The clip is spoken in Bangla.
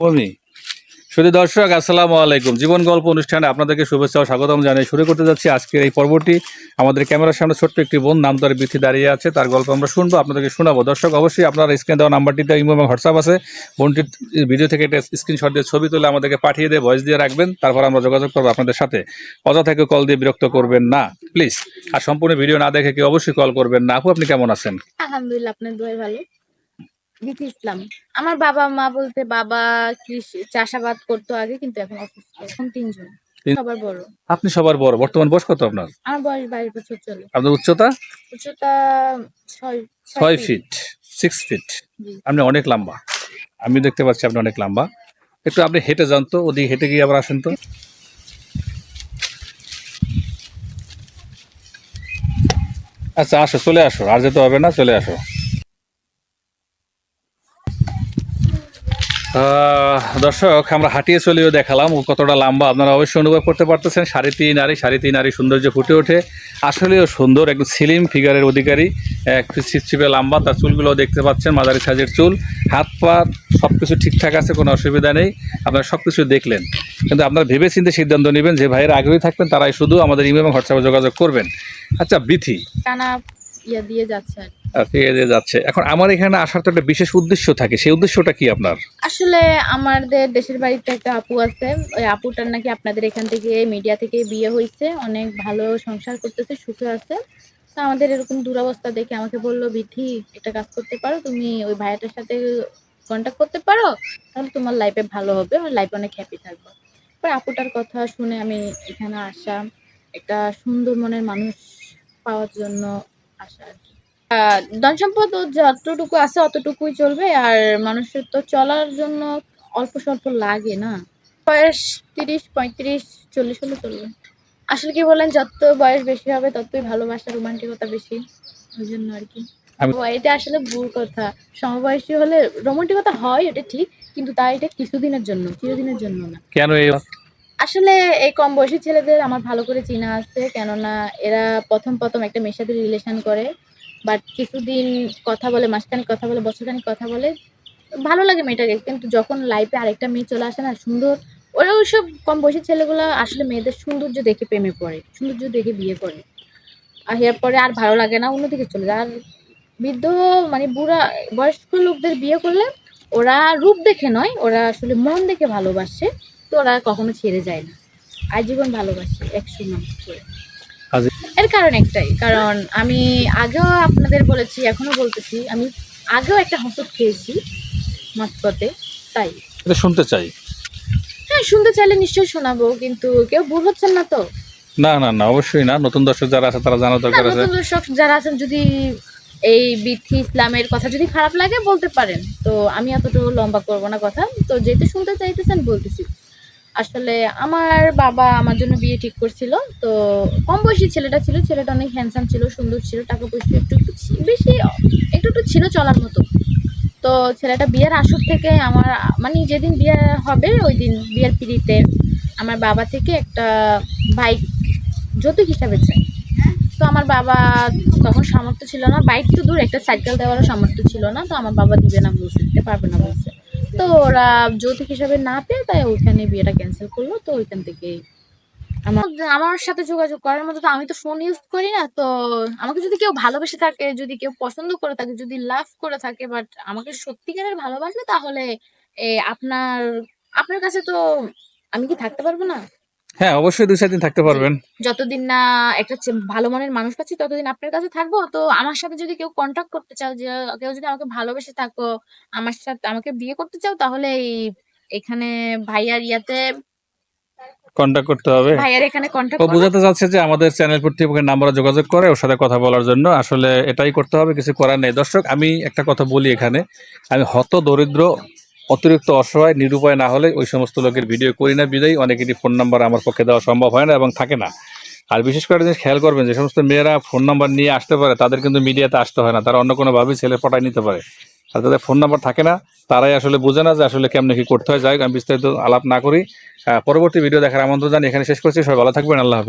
কমি শুধু দর্শক, আসসালামু আলাইকুম। জীবন গল্প অনুষ্ঠানে আপনাদেরকে শুভেচ্ছা ও স্বাগতম জানিয়ে শুরু করতে যাচ্ছি আজকের এই পর্বটি। আমাদের ক্যামেরার সামনে ছোট্ট একটি বোন নাম তার বৃদ্ধি দাঁড়িয়ে আছে। তার গল্প আমরা শুনব, আপনাদেরকে শোনাবো। দর্শক, অবশ্যই আপনার স্ক্রিনে দেওয়া নাম্বারটিতে ইমো এবং হোয়াটসঅ্যাপ আছে। বোনটির ভিডিও থেকে একটা স্ক্রিনশট দিয়ে ছবি তুলে আমাদেরকে পাঠিয়ে দিয়ে ভয়েস দিয়ে রাখবেন। তারপর আমরা যোগাযোগ করব আপনাদের সাথে। অযথাকে কল দিয়ে বিরক্ত করবেন না প্লিজ আর সম্পূর্ণ ভিডিও না দেখে কেউ অবশ্যই কল করবেন না। আপু, আপনি কেমন আছেন? আলহামদুলিল্লাহ, আপনার দোয়াই ভালো। দিদি ইসলাম আমার বাবা মা বলতে বাবা কৃষি চাষাবাদ করতো আগে কিন্তু এখন অসুস্থ। এখন তিনজন। সবার বড়। আপনি সবার বড়। বর্তমান বয়স কত আপনার? আমার বয়স বাইশ বছর চলে। আপনার উচ্চতা? উচ্চতা ছয় ছয় ফিট সিক্স ফিট আপনি অনেক লম্বা। আমি দেখতে পাচ্ছি আপনি অনেক লম্বা। একটু আপনি হেঁটে যান তো ওদিকে হেঁটে গিয়ে আবার আসেন তো। আচ্ছা আসো চলে আসো। আর যেতে হবে না চলে আসো। দর্শক, আমরা হাঁটিয়ে চলেও দেখালাম কতটা লম্বা। আপনারা অবশ্যই অনুভব করতে পারতেছেন, সাড়ে তিন নারী সাড়ে তিন নারী সৌন্দর্য ফুটে ওঠে। আসলেও সুন্দর, একদম সিলিম ফিগারের অধিকারী একটু ছিপছিপে লম্বা, তার চুলগুলো দেখতে পাচ্ছেন, মাঝারি সাজের চুল। হাত পা সব কিছু ঠিকঠাক আছে, কোনো অসুবিধা নেই, আপনারা সব কিছু দেখলেন। কিন্তু আপনারা ভেবে চিন্তে সিদ্ধান্ত নেবেন যে ভাইয়ের আগ্রহী থাকবেন, তারাই শুধু আমাদের ইমেল এবং হোয়াটসঅ্যাপে যোগাযোগ করবেন। আচ্ছা বিথি। ইয়া দিয়ে যাচ্ছে আর ফিরে দিয়ে যাচ্ছে। এখন আমার এখানে আসার তো একটা বিশেষ উদ্দেশ্য থাকে সেই উদ্দেশ্যটা কি আপনার? আসলে আমাদের দেশের বাড়িতে একটা আপু আছে ওই আপুটার নাকি আপনাদের এখান থেকে মিডিয়া থেকে বিয়ে হয়েছে অনেক ভালো সংসার করতেছে সুখে আছে। তো আমাদের এরকম দুরবস্থা দেখে আমাকে বলল বিথি একটা কাজ করতে পারো? তুমি ওই ভাইয়াটার সাথে কন্ট্যাক্ট করতে পারো? তাহলে তোমার লাইফে ভালো হবে লাইফে অনেক হ্যাপি থাকব। পরে আপুটার কথা শুনে আমি এখানে আসা একটা সুন্দর মনের মানুষ পাওয়ার জন্য আসা আর কি। ধন সম্পদ যতটুকু আছে অতটুকুই চলবে আর মানুষের তো চলার জন্য অল্প স্বল্প লাগে না। বয়স তিরিশ পঁয়ত্রিশ চল্লিশ হলে চলবে। আসলে কি বলেন যত বয়স বেশি হবে ততই ভালোবাসা রোমান্টিকতা বেশি। ওই জন্য আর কি। এটা আসলে ভুল কথা। সমবয়সী হলে রোমান্টিকতা হয় এটা ঠিক কিন্তু তা এটা কিছুদিনের জন্য চিরদিনের জন্য না। কেন এই আসলে এই কম বয়সী ছেলেদের আমার ভালো করে চেনা আছে, কেননা এরা প্রথম প্রথম একটা মেয়ের সাথে রিলেশন করে। বাট কিছুদিন কথা বলে, মাসখানিক কথা বলে, বছরখানিক কথা বলে, ভালো লাগে মেয়েটাকে। কিন্তু যখন লাইফে আরেকটা মেয়ে চলে আসে না, সুন্দর ওরা ওই সব কম বয়সী ছেলেগুলো আসলে মেয়েদের সৌন্দর্য দেখে প্রেমে পড়ে, সৌন্দর্য দেখে বিয়ে করে। আর এরপরে আর ভালো লাগে না, অন্যদিকে চলে যায়। আর বৃদ্ধ মানে বুড়া, বয়স্ক লোকদের বিয়ে করলে ওরা রূপ দেখে নয়, ওরা আসলে মন দেখে ভালোবাসে। তো ওরা কখনো ছেড়ে যায় না। আজীবন ভালোবাসি একশো করে। এর কারণ একটাই কারণ আমি আগেও আপনাদের বলেছি এখনও বলতেছি আমি আগেও একটা হসত খেয়েছি মাঝপথে তাই। শুনতে চাই। হ্যাঁ শুনতে চাইলে নিশ্চয়ই শোনাবো কিন্তু কেউ ভুল হচ্ছেন না তো? না না না অবশ্যই না। নতুন দর্শক যারা আছে তারা জানা দরকার আছে। নতুন দর্শক যারা আছেন যদি এই বিথি ইসলামের কথা যদি খারাপ লাগে বলতে পারেন। তো আমি এতটুকু লম্বা করব না কথা। তো যেহেতু শুনতে চাইতেছেন বলতেছি। আসলে আমার বাবা আমার জন্য বিয়ে ঠিক করছিল। তো কম বয়সী ছেলেটা ছিল, ছেলেটা অনেক হ্যান্ডসাম ছিল, সুন্দর ছিল, টাকা পয়সা একটু একটু বেশি, একটু একটু ছিল চলার মতো। তো ছেলেটা বিয়ের আসর থেকে আমার মানে যেদিন বিয়ে হবে ওই দিন বিয়ের পিড়িতে আমার বাবা থেকে একটা বাইক যৌতুক হিসাবে চাই। তো আমার বাবা তখন সামর্থ্য ছিল না, বাইক তো দূর, একটা সাইকেল দেওয়ারও সামর্থ্য ছিল না, তো আমার বাবা দিবে না দিতে পারবে না বলছে। তো ওরা যৌতুক হিসাবে না পেয়ে তাই ওইখানে বিয়েটা ক্যান্সেল করল, তো ওইখান থেকে আমার আমার সাথে যোগাযোগ করার মতো তো আমি তো ফোন ইউজ করি না, তো আমাকে যদি কেউ ভালোবেসে থাকে, যদি কেউ পছন্দ করে থাকে, যদি লাভ করে থাকে বাট আমাকে সত্যিকারের ভালোবাসলে তাহলে আপনার আপনার কাছে তো আমি কি থাকতে পারব না? হ্যাঁ অবশ্যই দুই চার দিন থাকতে পারবেন। যতদিন না একটা ভালো মনের মানুষ পাচ্ছি ততদিন আপনার কাছে থাকব। তো আমার সাথে যদি কেউ কন্ট্যাক্ট করতে চাও যে কেউ যদি আমাকে ভালোবেসে থাকো আমার সাথে আমাকে বিয়ে করতে চাও তাহলে এই এখানে ভাইয়ার ইয়াতে কন্ট্যাক্ট করতে হবে। ভাইয়ার এখানে ও কন্ট্যাক্ট বোঝাতে চাচ্ছে যে আমাদের চ্যানেল কর্তৃপক্ষের নাম্বারে যোগাযোগ করে ওর সাথে কথা বলার জন্য। আসলে এটাই করতে হবে কিছু করার নেই। দর্শক আমি একটা কথা বলি এখানে। আমি হত দরিদ্র অতিরিক্ত অসহায়, নিরুপায় না হলে ওই সমস্ত লোকের ভিডিও করি না, বিদায়। অনেকেরই ফোন নাম্বার আমার পক্ষে দেওয়া সম্ভব হয় না এবং থাকে না। আর বিশেষ করে জিনিস খেয়াল করবেন, যে সমস্ত মেয়েরা ফোন নাম্বার নিয়ে আসতে পারে, তাদের কিন্তু মিডিয়াতে আসতে হয় না। তারা অন্য কোনোভাবেই ছেলে পটায় নিতে পারে। আর তাদের ফোন নাম্বার থাকে না, তারাই আসলে বোঝে না যে আসলে কেমন কি করতে হয়। যাই আমি বিস্তারিত আলাপ না করি। পরবর্তী ভিডিও দেখার আমন্ত্রণ জানি এখানে শেষ করছি। সবাই ভালো থাকবেন, আল্লাহ